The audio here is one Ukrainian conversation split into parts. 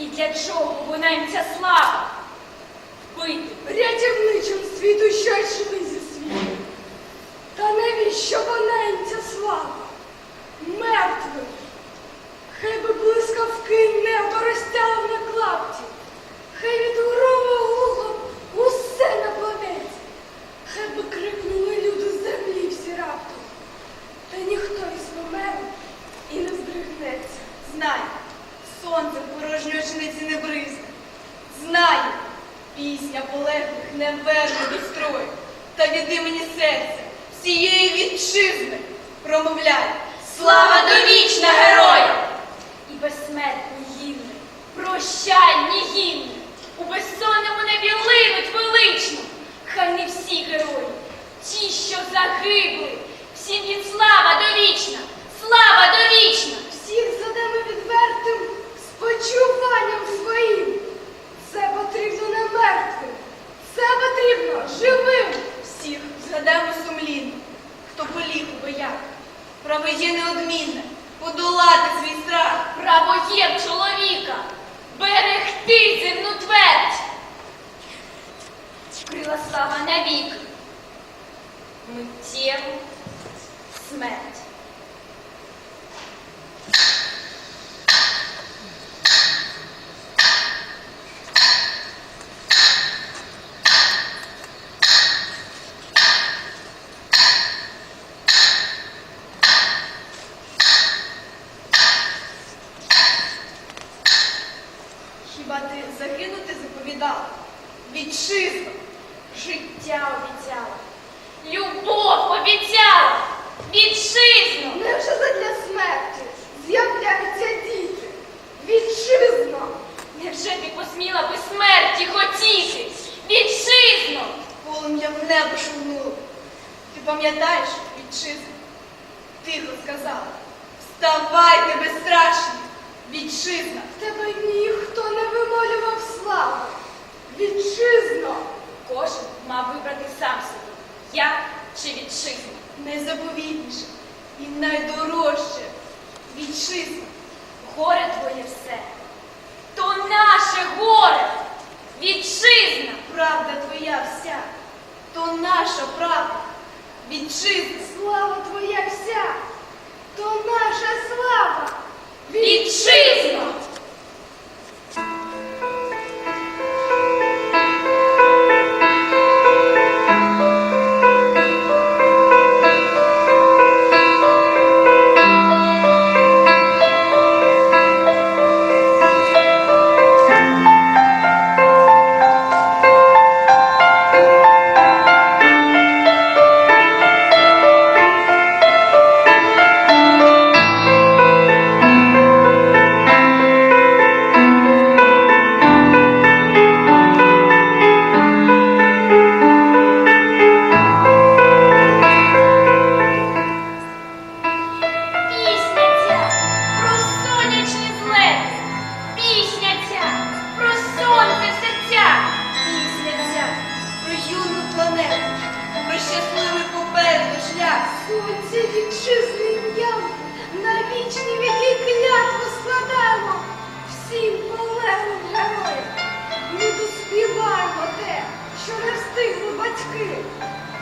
І для чого вона їм ця слава? Вбити. Рятівничим світу, що йшли зі світу. Та навіщо вона їм ця слава? Мертвим. Хай би блискавки небо розтяли на клапті. Хай від грому глухо усе на планеті. Хай би крикнули люди з землі всі раптом. Та ніхто із померу і не здригнеться. Знай, сонце порожньої очниці не бризне. Знаю, пісня полеглих не верне до строю. Та від імені серця всієї вітчизни промовляй. Слава довічна героям! І безсмертні гімни, прощальні гімни, у безсонному небі линуть велично. Хай не всі герої, ті, що загибли, всім їм слава довічна, слава довічна! Всіх задами відвертим спочуванням своїм. Це потрібно не мертвим, це потрібно живим. Всіх згадаємо сумлінно, хто поліг у боях. Право є неодмінне, подолати свій страх. Право є в чоловіка, берегти земну твердь. Крила слава навік, миттєву смерть. Хіба ти загинути заповідала? Вітчизну, життя обіцяла, любов обіцяла, вітчизну. Невже задля смерті з'являються діти? Вітчизно! Невже ти посміла би смерті хотіти? Вітчизну! Полум'я в небо шумнуло. Ти пам'ятаєш, вітчизну? Тихо сказала. Вставайте, безстрашні! Вітчизна! в Тебе ніхто не вимолював слави. Вітчизно! Кожен мав вибрати сам собі, я чи вітчизна. Найзаповітніше і найдорожче вітчизна. Горе твоє все. То наше горе. Вітчизна. Правда твоя вся. То наша правда. Вітчизна. Слава твоя вся! То наша слава! Вітчизна. Сонце вітчизни ім'ям на вічні віки клятву складаємо всім полеглим героям. Ми доспіваємо те, що не встигли батьки,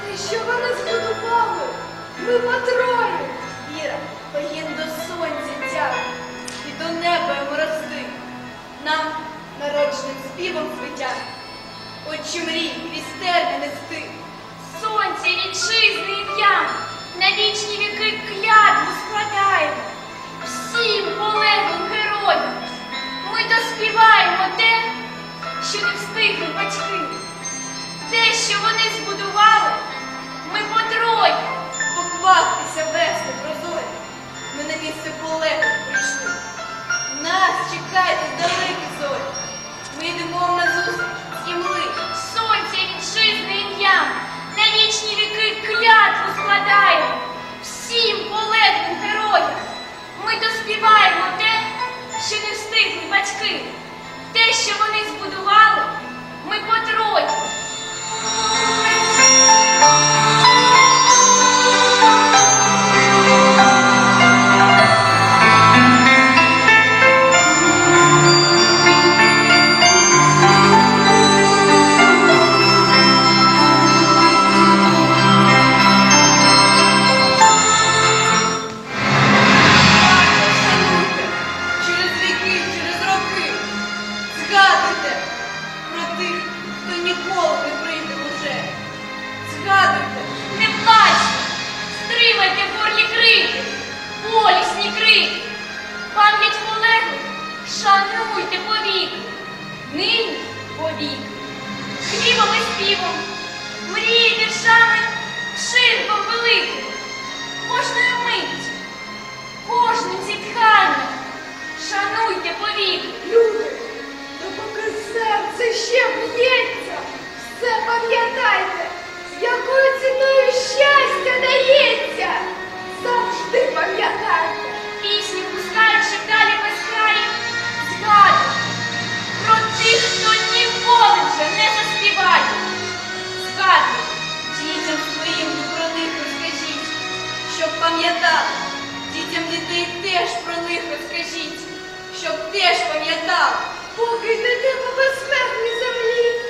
те, що вони збудували. Ми потроє. Віра, погін до сонця тягне, і до неба йому рости. Нам народженим співом звитяг, очі мрій крізь терни нести. Сонце вітчизни ім'ям, на вічні віки клятву складаємо. Всім полеглим героям ми доспіваємо те, що не встигли батьки. Те, що вони збудували, батьки. Те, що вони збудували, ми потротимо. Через віки згадуйте про тих, хто ніколи не прийде уже. Згадуйте, не плачте, стримайте горлі крики, болісні крики. Пам'ять полеглих шануйте повітря, нині повік. Хлібом і співом, мрії віршами ширком великим, кожною миттю, кожним зітханням, шануйте повітря, люди серце ще б'ється, все пам'ятайте, з якою ціною щастя дається. Завжди пам'ятайте. Пісні пускаючи далі без краю, згадуй про тих, хто ніколи вже не заспіває. Згадуй, Дітям своїм про них розкажіть, щоб пам'ятали. Дітям дітей теж про них розкажіть, щоб теж пам'ятали. Поки йдете по безсмертній землі,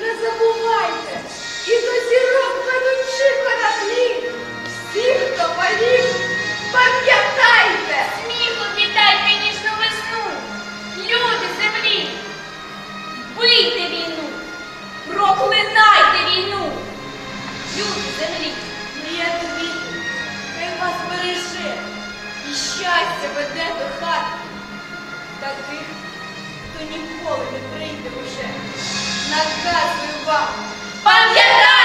не забувайте, і до зірок ведучи кораблі, всі, хто повік, пам'ятайте. сміхом вітайте ніжну весну, люди землі. Бийте війну, проклинайте війну, люди землі. Мріяти вітер, хай вас береже, і щастя веде до хати. Таких, ніколи не прийде уже, наказую вам. Пам'ятайте!